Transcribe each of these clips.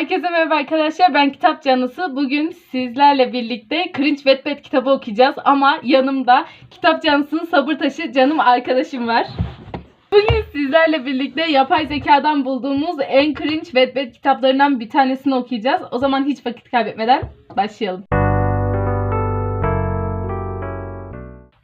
Herkese merhaba arkadaşlar. Ben Kitap Canlısı. Bugün sizlerle birlikte Cringe Wattpad kitabı okuyacağız. Ama yanımda Kitap Canlısı'nın sabır taşı canım arkadaşım var. Bugün sizlerle birlikte yapay zekadan bulduğumuz en cringe Wattpad kitaplarından bir tanesini okuyacağız. O zaman hiç vakit kaybetmeden başlayalım.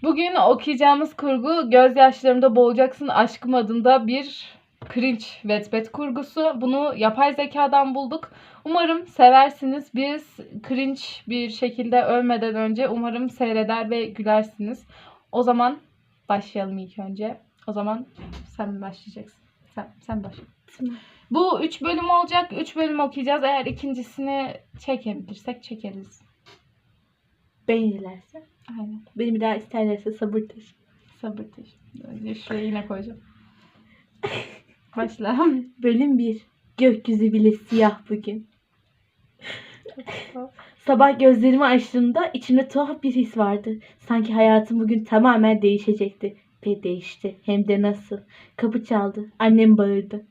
Bugün okuyacağımız kurgu Gözyaşlarımda Boğulacaksın Aşkım adında bir cringe Wattpad kurgusu. Bunu yapay zekadan bulduk. Umarım seversiniz. Biz cringe bir şekilde ölmeden önce umarım seyreder ve gülersiniz. O zaman başlayalım ilk önce. O zaman sen başlayacaksın? Sen, sen başla. Bu 3 bölüm olacak. 3 bölüm okuyacağız. Eğer ikincisini çekebilirsek çekeriz. Beğenirlerse. Aynen. Beni bir daha isterlerse sabır taşı. Sabır taşı. Şuraya yine koyacağım. Başla. Bölüm 1. Gökyüzü bile siyah bugün. Sabah gözlerimi açtığımda içimde tuhaf bir his vardı. Sanki hayatım bugün tamamen değişecekti. Ve değişti. Hem de nasıl. Kapı çaldı. Annem bağırdı.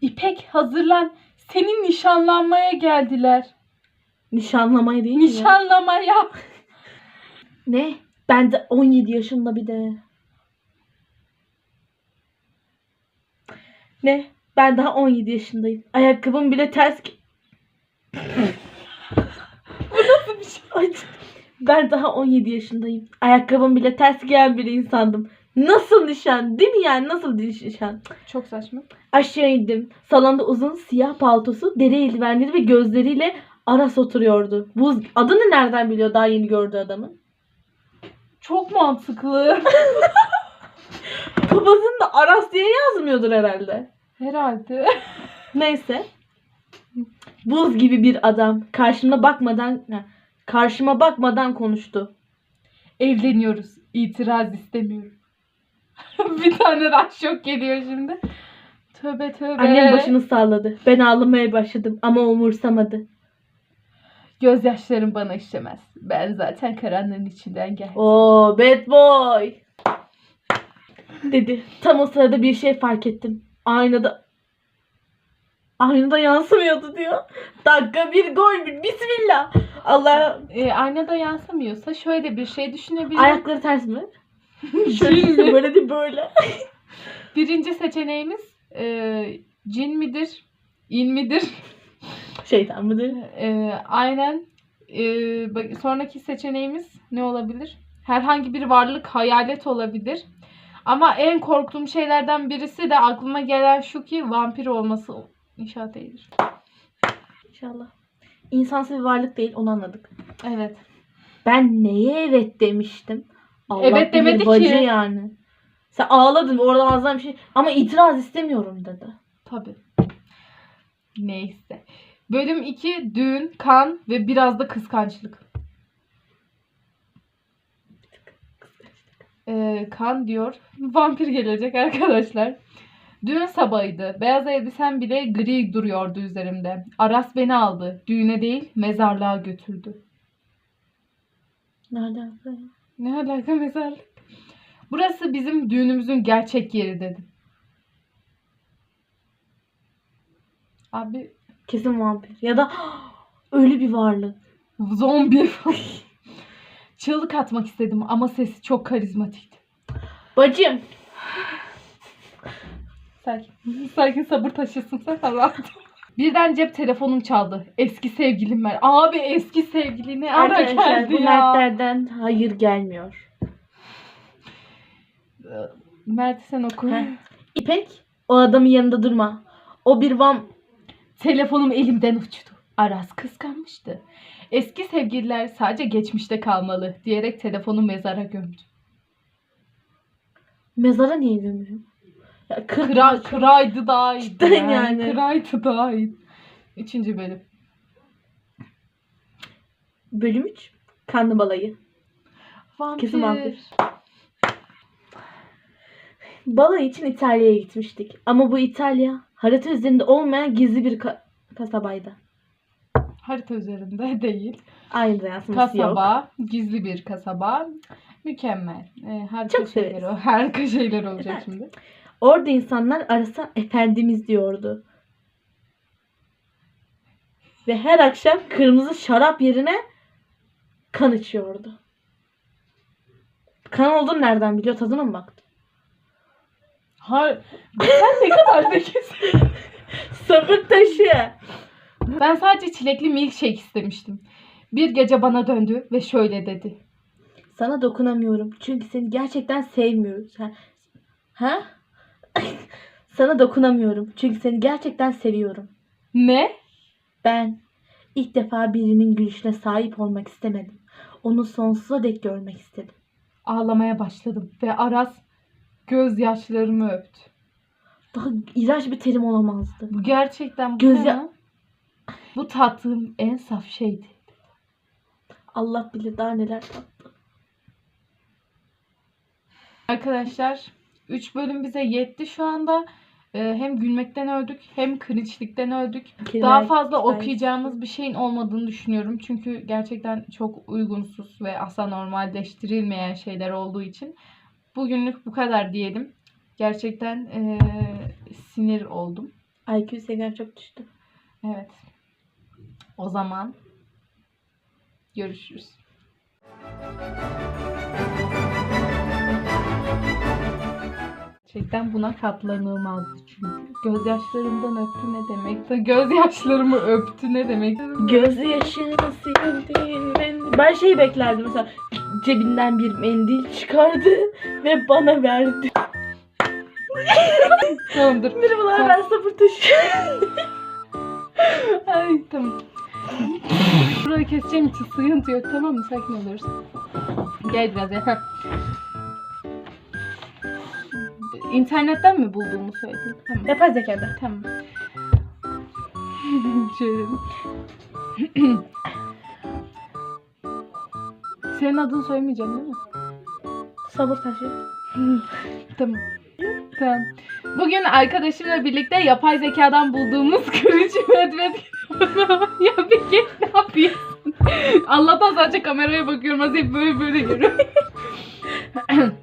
İpek hazırlan. Senin nişanlanmaya geldiler. Nişanlamaya değil mi? Nişanlamaya. Ne? Ben de 17 yaşında bir de. Ne? Ben daha 17 yaşındayım. Ayakkabım bile ters ki... Bu nasıl bir şey? Ay, Ben daha 17 yaşındayım. Ayakkabım bile ters giyen bir insandım. Nasıl nişan? Değil mi yani? Nasıl nişan? Çok saçma. Aşağı indim. Salonda uzun siyah paltosu, deri eldivenleri ve gözleriyle Aras oturuyordu. Buz adını nereden biliyor daha yeni gördüğü adamın? Çok mantıklı. Kafasında Aras diye yazmıyordur herhalde. Herhalde. Neyse. Buz gibi bir adam karşıma bakmadan karşıma bakmadan konuştu. Evleniyoruz. İtiraz istemiyorum. bir tane daha şok geliyor şimdi. Tövbe tövbe. Annem başını salladı. Ben ağlamaya başladım ama umursamadı. Gözyaşlarım bana işlemez. Ben zaten karanlığın içinden geldim. Oo bad boy. Dedi. Tam o sırada bir şey fark ettim. Aynada Aynada yansımıyordu diyor. Dakika bir gol bir. Bismillah. Allah Ee, aynada yansımıyorsa şöyle bir şey düşünebilirim. ayakları ters mi? Mi? böyle değil böyle. Birinci seçeneğimiz e, cin midir? İn midir? Şeytan mıdır? E, aynen. E, bak- sonraki seçeneğimiz ne olabilir? Herhangi bir varlık hayalet olabilir. Ama en korktuğum şeylerden birisi de aklıma gelen şu ki vampir olması inşaat değildir. İnşallah. İnsansız bir varlık değil onu anladık. Evet. Ben neye evet demiştim? Allah Evet bilir demedi bacı ki. yani. Sen ağladın orada ağzından bir şey ama itiraz istemiyorum dedi. Tabii. Neyse. Bölüm 2 düğün, kan ve biraz da kıskançlık. Ee, kan diyor. Vampir gelecek arkadaşlar. Düğün sabahıydı. Beyaz elbisem bile gri duruyordu üzerimde. Aras beni aldı. Düğüne değil mezarlığa götürdü. Nereden? Ne alaka mezarlık? Burası bizim düğünümüzün gerçek yeri dedi. Abi Kesin vampir. Ya da öyle bir varlık. Zombi falan. Çığlık atmak istedim ama sesi çok karizmatikti. Bacım. Sakin. Sakin sabır taşısın sen falan. Birden cep telefonum çaldı. Eski sevgilim var. Abi eski sevgili ne ara Arkadaşlar geldi bu ya. Mertlerden hayır gelmiyor. Mert sen oku. Heh. İpek o adamın yanında durma. O bir vam... Telefonum elimden uçtu. Aras kıskanmıştı. Eski sevgililer sadece geçmişte kalmalı diyerek telefonu mezara gömdü. Mezara niye gömüyor? Ya kır, Kıra, kıraydı daha iyiydi. Cidden yani. Kıraydı daha iyiydi. Üçüncü bölüm. Bölüm 3. Kanlı balayı. Vampir. Kesin vampir. Balayı için İtalya'ya gitmiştik. Ama bu İtalya harita üzerinde olmayan gizli bir ka- kasabaydı. Harita üzerinde değil. Aynı yansıması yok. Kasaba, gizli bir kasaba. Mükemmel. Ee, harika Çok şeyler severiz. o. Harika şeyler olacak Evet. şimdi. Orada insanlar arasa efendimiz diyordu. Ve her akşam kırmızı şarap yerine kan içiyordu. Kan olduğunu nereden biliyor? Tadına mı baktı? Har sen ne kadar zekisin. Sabır taşı. Ben sadece çilekli milkshake istemiştim. Bir gece bana döndü ve şöyle dedi. Sana dokunamıyorum. Çünkü seni gerçekten sevmiyorum. Sen... Ha? Sana dokunamıyorum. Çünkü seni gerçekten seviyorum. Ne? Ben ilk defa birinin gülüşüne sahip olmak istemedim. Onu sonsuza dek görmek istedim. Ağlamaya başladım ve Aras gözyaşlarımı öptü. Daha iğrenç bir terim olamazdı. Bu gerçekten bu Gözya- ne? Bu tattığım en saf şeydi. Allah bilir daha neler tattı. Arkadaşlar 3 bölüm bize yetti şu anda. Ee, hem gülmekten öldük hem cringe'likten öldük. Daha fazla okuyacağımız bir şeyin olmadığını düşünüyorum. Çünkü gerçekten çok uygunsuz ve asla normalleştirilmeyen şeyler olduğu için. Bugünlük bu kadar diyelim. Gerçekten eee, sinir oldum. IQ seviyem çok düştü. Evet. O zaman görüşürüz. Gerçekten buna katlanılmazdı çünkü. Gözyaşlarımdan öptü ne demek? Gözyaşlarımı öptü ne demek? Gözü yaşını sildiğin mendil. Ben şeyi beklerdim mesela cebinden bir mendil çıkardı ve bana verdi. Tamamdır. Merhabalar Sen- ben sabır taşı. Ay tamam. Burayı keseceğim için sıkıntı yok tamam mı? Sakin oluruz. Gel biraz ya. İnternetten mi bulduğumu söyledin? Tamam. Yapay zekada. Tamam. Şöyle. Senin adını söylemeyeceğim değil mi? Sabır taşı. Tamam. Tamam. Bugün arkadaşımla birlikte yapay zekadan bulduğumuz kırıcı medved ya bir git ne yapıyorsun? Allah'tan sadece kameraya bakıyorum. Az hep böyle böyle görüyorum.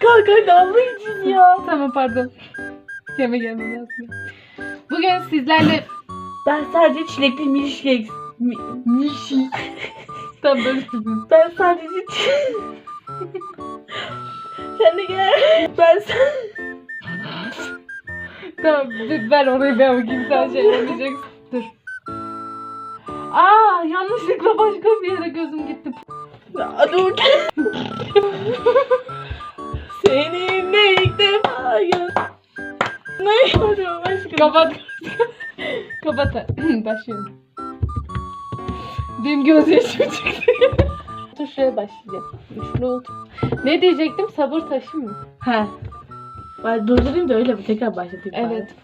Kalk hadi Allah için ya. tamam pardon. Yeme gelmem lazım. Bugün sizlerle Ben sadece çilekli milkshake. Mi- Milkshake. Tamam böyle. Ben sadece Sen de gel. Ben sa- Tamam ver orayı ben bakayım sen şey yapmayacaksın. Dur. Aa yanlışlıkla başka bir yere gözüm gitti. Ya dur. Seninle ilk defa göz. Ne yapıyorum aşkım? Kapat. Kapat. Başlıyorum. Benim gözyaşım çıktı. Dur şuraya başlayacağım. Şuraya otur. Ne diyecektim? Sabır taşı mı? He. Durdurayım da öyle mi? Tekrar başlatayım. Evet.